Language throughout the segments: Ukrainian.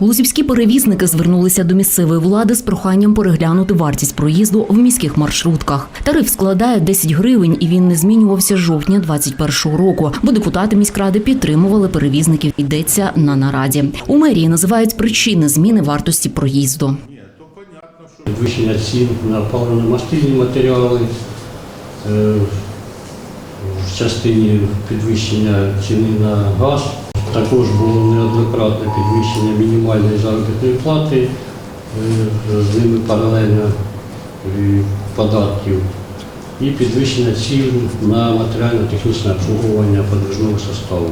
Лузівські перевізники звернулися до місцевої влади з проханням переглянути вартість проїзду в міських маршрутках. Тариф складає 10 гривень, і він не змінювався з жовтня 2021 року, бо депутати міськради підтримували перевізників. Йдеться на нараді. У мерії називають причини зміни вартості проїзду. Підвищення цін на паливно-мастильні матеріали, е, в частині підвищення ціни на газ. Також було неоднократне підвищення мінімальної заробітної плати, е, з ними паралельно податків, і підвищення цін на матеріально-технічне обслуговування подвижного составу.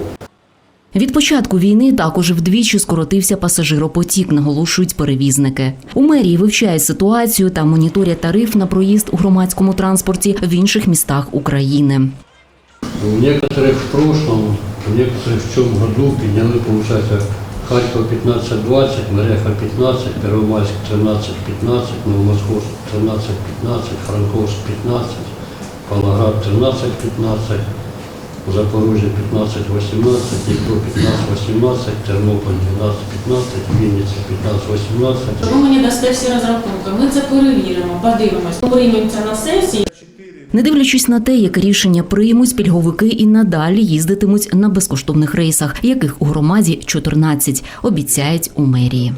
Від початку війни також вдвічі скоротився пасажиропотік, наголошують перевізники. У мерії вивчають ситуацію та моніторять тариф на проїзд у громадському транспорті в інших містах України. У некоторых в прошлом, у некоторых в цьому году підняли, получается, Харьков 15-20, Мереха 15, Первомайськ 13-15, Новомосковськ 13-15, Франковськ 15, Павлоград 13-15, Запорожжя 15-18, Дніпро 15-18, Тернопіль 12-15, Вінниця 15-18. Ви мені дасте всі розрахунки, ми це перевіримо, подивимось. Приймемо це на сесії. Не дивлячись на те, яке рішення приймуть, пільговики і надалі їздитимуть на безкоштовних рейсах, яких у громаді 14, обіцяють у мерії.